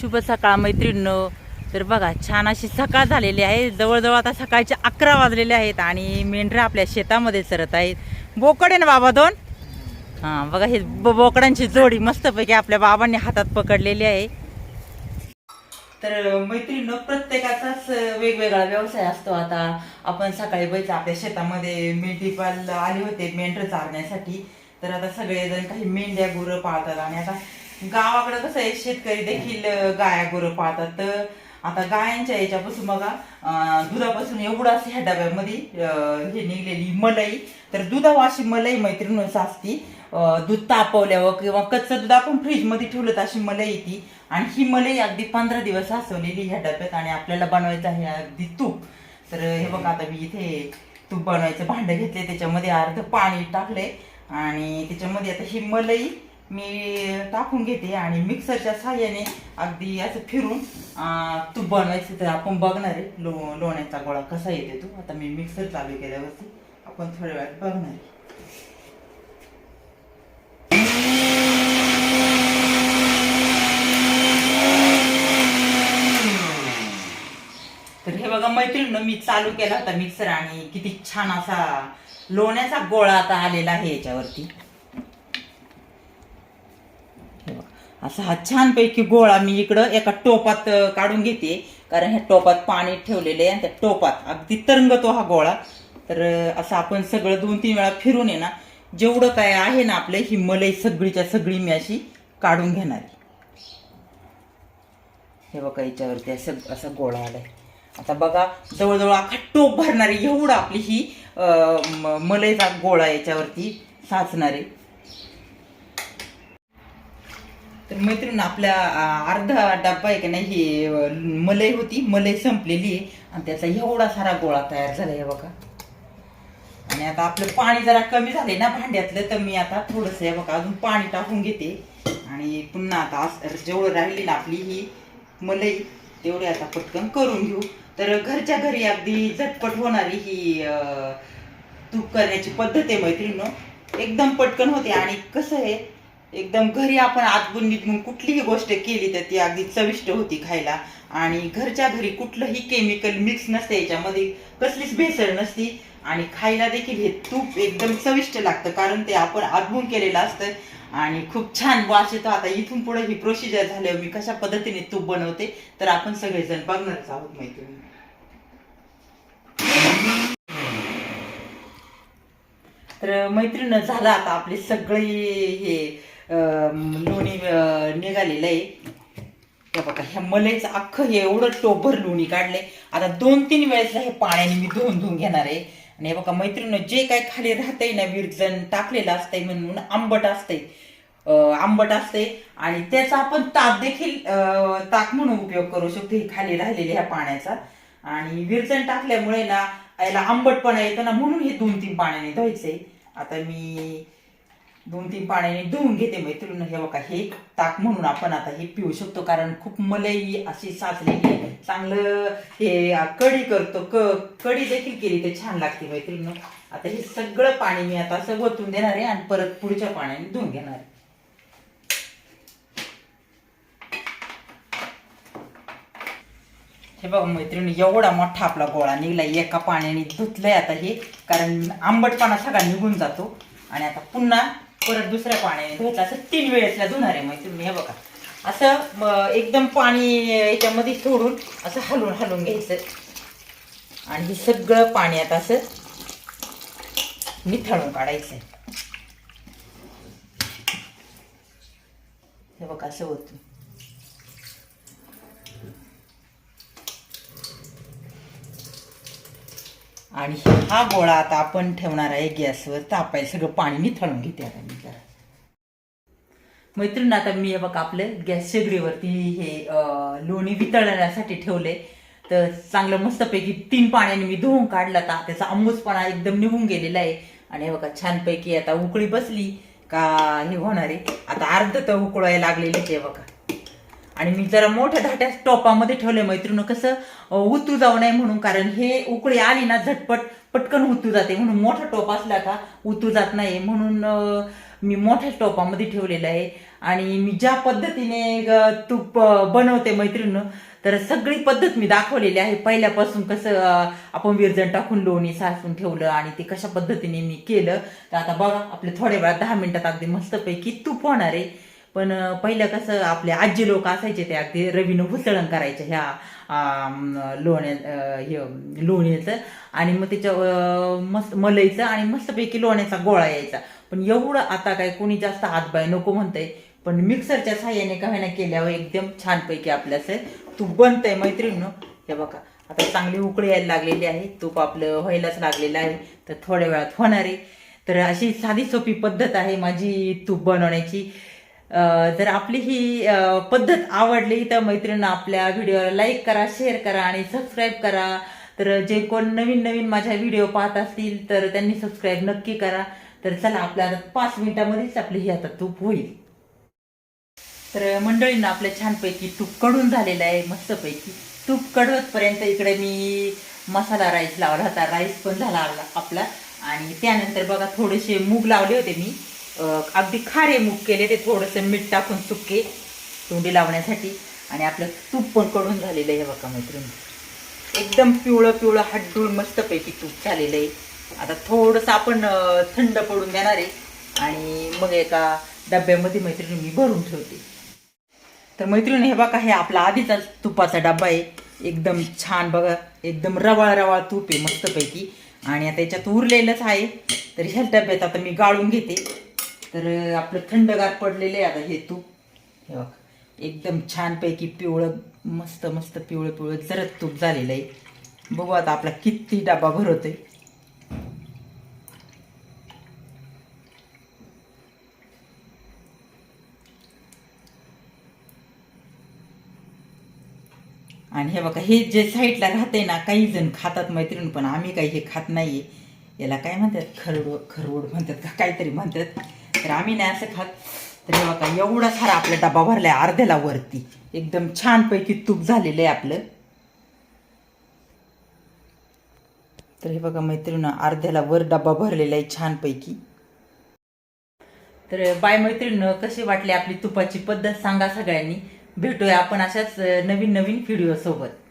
शुभ सकाळ मैत्रिणीनं. तर बघा छान अशी सकाळ झालेली आहे. जवळजवळ आता सकाळचे अकरा वाजलेले आहेत आणि मेंढरं आपल्या शेतामध्ये सरत आहेत. बोकडे ना बाबा दोन? हां बघा हे ब- बोकडांची जोडी मस्तपैकी आपल्या बाबांनी हातात पकडलेली आहे. तर मैत्रिणीनं प्रत्येकाचाच वेगवेगळा व्यवसाय असतो आता. आपण सकाळी बैच आपल्या शेतामध्ये मेंढी पाल आले होते मेंढर चारण्यासाठी. तर आता सगळेजण काही मेंढ्या गुरं पाळतात आणि आता गावाकडे कसं आहे शेतकरी देखील गाया गोरं पाळतात. तर आता गायांच्या याच्यापासून बघा दुधापासून एवढं असं ह्या डब्यामध्ये हे निघलेली मलाई. तर दुधावर अशी मलाई मैत्रीण साचती दूध तापवल्यावर किंवा कच्चं दूध आपण फ्रीजमध्ये ठेवलं तर अशी मलाई येते. आणि ही मलाई अगदी पंधरा दिवस हसवलेली ह्या डब्यात आणि आपल्याला बनवायचं आहे अगदी तूप. तर हे बघा आता मी इथे तूप बनवायचं भांडं घेतले त्याच्यामध्ये अर्ध पाणी टाकले आणि त्याच्यामध्ये आता ही मलाई मी टाकून घेते आणि मिक्सरच्या साह्याने अगदी असं फिरून तू तूप बनवायचं तर आपण बघणार. आहे लो लोण्याचा गोळा कसा येते तो. आता मी मिक्सर चालू केल्यावरती आपण थोड्या वेळात बघणार. आहे तर हे बघा मैत्रिणी मी चालू केला होता मिक्सर आणि किती छान असा लोण्याचा गोळा आता आलेला आहे याच्यावरती हे बघा, असा हा छानपैकी गोळा मी इकडं एका टोपात काढून घेते. कारण ह्या टोपात पाणी ठेवलेलं आहे आणि त्या टोपात अगदी तरंगतो हा गोळा. तर असं आपण सगळं दोन तीन वेळा फिरून ये ना जेवढं काय आहे ना आपलं ही मलई सगळीच्या सगळी मी अशी काढून घेणार आहे. हे बघा याच्यावरती असं असा गोळा आलाय. आता बघा जवळजवळ अख्खा टोप भरणारी एवढं आपली ही मलईचा गोळा याच्यावरती साचणारे तर मैत्रीण आपल्या अर्धा डब्बा आहे का नाही ही मलई होती. मलई संपलेली आहे. आणि त्याचा एवढा सारा गोळा तयार झाला आहे बघा. आणि आता आपलं पाणी जरा कमी झाले ना भांड्यातलं तर मी आता थोडस हे बघा अजून पाणी टाकून घेते. आणि पुन्हा आता जेवढं राहिली ना आपली ही मलई तेवढी आता पटकन करून घेऊ. तर घरच्या घरी अगदी झटपट होणारी ही तूप करण्याची पद्धत आहे मैत्रिणीनं. एकदम पटकन होते. आणि कसं आहे एकदम घरी आपण आतून म्हणून कुठलीही गोष्ट केली तर ती अगदी चविष्ट होती खायला. आणि घरच्या घरी कुठलंही केमिकल मिक्स नसते याच्यामध्ये कसलीच भेसळ नसती. आणि खायला देखील हे तूप एकदम चविष्ट लागतं कारण ते आपण आदबून केलेलं असतं. आणि खूप छान वास येतो. आता इथून पुढे ही प्रोसिजर झाल्यावर मी कशा पद्धतीने तूप बनवते तर आपण सगळेजण बघणारच आहोत मैत्रिणी. तर मैत्रीण झालं आता आपले सगळे हे लोणी अं, निघालेलं आहे. हे बघा ह्या मलईचं अख्खं हे एवढं टोभर लोणी काढले आता दोन तीन वेळेस हे पाण्याने मी धुवून धुवून घेणार आहे. आणि हे बघा मैत्रिणी जे काय खाली राहतंय ना विरजण टाकलेलं असतंय म्हणून आंबट असतंय. आंबट असते आणि त्याचा आपण ताक देखील ताक म्हणून उपयोग करू शकतो. हे खाली राहिलेल्या ह्या पाण्याचा. आणि विरजण टाकल्यामुळे ना याला आंबटपणा येतो ना म्हणून हे दोन तीन पाण्याने धुवायचंय. आता मी दोन तीन पाण्याने धुवून घेते मैत्रीण हे बघा हे ताक म्हणून आपण आता हे पिऊ शकतो कारण खूप मलई अशी साचलेली चांगलं हे कढी करतो क कढी देखील केली तर छान लागते मैत्रीण आता हे सगळं पाणी मी आता असं ओतून देणार आहे आणि परत पुढच्या पाण्याने धुवून घेणार आहे. हे बघा मैत्रिणी एवढा मोठा आपला गोळा निघला एका पाण्याने धुतलंय आता हे कारण आंबटपणा सगळा निघून जातो. आणि आता पुन्हा परत दुसऱ्या पाण्याने धुतला. असं तीन वेळेसला धुणार आहे मैत्रिणी हे बघा. असं एकदम पाणी याच्यामध्ये सोडून असं हलवून हलवून घ्यायचं. आणि हे सगळं पाणी आता असं निथळून काढायचं हे बघा असं होतं. आणि हा गोळा आता आपण ठेवणार आहे गॅसवर. तापायला सगळं पाणी निथळून घेते आता मैत्रीण आता मी हे बघा आपलं गॅस शेगडीवरती हे लोणी वितळण्यासाठी ठेवले. तर चांगलं मस्तपैकी तीन पाण्याने मी धुवून काढला आता. त्याचा आंबूसपणा एकदम निघून गेलेला आहे. आणि हे बघा छानपैकी आता उकळी बसली का हे होणार आहे. आता अर्ध तर उकळायला लागलेले ते बघा. आणि मी जरा मोठ्या धाट्या टोपामध्ये ठेवले मैत्रीण कसं उतू जाऊ नये म्हणून कारण हे उकळी आली ना झटपट पटकन उतू जाते. म्हणून मोठा टोप असला का उतू जात नाही. म्हणून मी मोठ्या टोपामध्ये ठेवलेलं आहे. आणि मी ज्या पद्धतीने तूप बनवते मैत्रिणी तर सगळी पद्धत मी दाखवलेली आहे. पहिल्यापासून कसं आपण विरजण टाकून लोणी सासून ठेवलं आणि ते कशा पद्धतीने मी केलं तर आता बघा आपले थोड्या वेळात दहा मिनिटात अगदी मस्तपैकी तूप होणार आहे. पण पहिलं कसं आपले आजी लोक असायचे ते अगदी रवीनं हुसळण करायचे ह्या लोण्या हे लोण्याचं आणि मग त्याच्या मस्त मलईचं आणि मस्तपैकी लोण्याचा गोळा यायचा. पण एवढं आता काय कोणी जास्त हातबाय नको म्हणतंय. पण मिक्सरच्या साह्याने काय होईना केल्यावर एकदम छानपैकी आपल्याचं तूप बनतंय मैत्रिणीनं. हे बघा आता चांगली उकळी यायला लागलेली आहे. तूप आपलं व्हायलाच लागलेलं आहे. तर थोड्या वेळात होणार आहे. तर अशी साधी सोपी पद्धत आहे माझी तूप बनवण्याची. जर आपली ही पद्धत आवडली तर मैत्रिणी आपल्या व्हिडिओला लाईक करा शेअर करा आणि सबस्क्राईब करा. तर जे कोण नवीन नवीन माझ्या व्हिडिओ पाहत असतील तर त्यांनी सबस्क्राईब नक्की करा. तर चला आपल्या आता पाच मिनिटामध्येच आपली ही आता तूप होईल. तर मंडळींना आपलं छानपैकी तूपकडून झालेलं आहे मस्तपैकी. तूप कडवतपर्यंत इकडे मी मसाला राईस लावला होता. राईस पण झाला आपला- आपला. आणि त्यानंतर बघा थोडेसे मूग लावले होते मी. अगदी खारे मूग केले ते थोडंसं मीठ टाकून सुके तोंडी लावण्यासाठी. आणि आपलं तूप पण कडून झालेलं आहे हे बघा मैत्रिणी. एकदम पिवळं पिवळं हड्डून मस्तपैकी तूप झालेलं आहे. आता थोडंसं आपण थंड पडून देणार आहे. आणि मग एका डब्यामध्ये मैत्रिणी मी भरून ठेवते. तर मैत्रिणी हे बघा हे आपला आधीचा तुपाचा डब्बा आहे. एकदम छान बघा एकदम रवाळ रवाळ तूप आहे मस्तपैकी. आणि आता याच्यात उरलेलंच आहे. तर ह्या डब्यात आता मी गाळून घेते. तर आपलं थंडगार पडलेलं आहे आता हे तूप. हे बघा एकदम छानपैकी पिवळं मस्त मस्त पिवळं पिवळं जरत तूप झालेलं आहे. बघू आता आपला किती डबा भरवतोय आणि हे बघा हे जे साईडला राहते ना काही जण खातात मैत्रीण पण आम्ही काही हे खात नाहीये. याला काय म्हणतात? खरड खरवड म्हणतात का? काहीतरी म्हणतात. तर आम्ही नाही असं खात. तर हे बघा एवढा सारा आपला डबा भरलाय अर्ध्याला वरती. एकदम छानपैकी तूप झालेलं आहे आपलं. तर हे बघा मैत्रीण अर्ध्याला वर डबा भरलेला आहे छानपैकी. तर बाय मैत्रीण कशी वाटली आपली तुपाची पद्धत सांगा सगळ्यांनी. भेटूया आपण अशाच नवीन नवीन व्हिडिओ सोबत.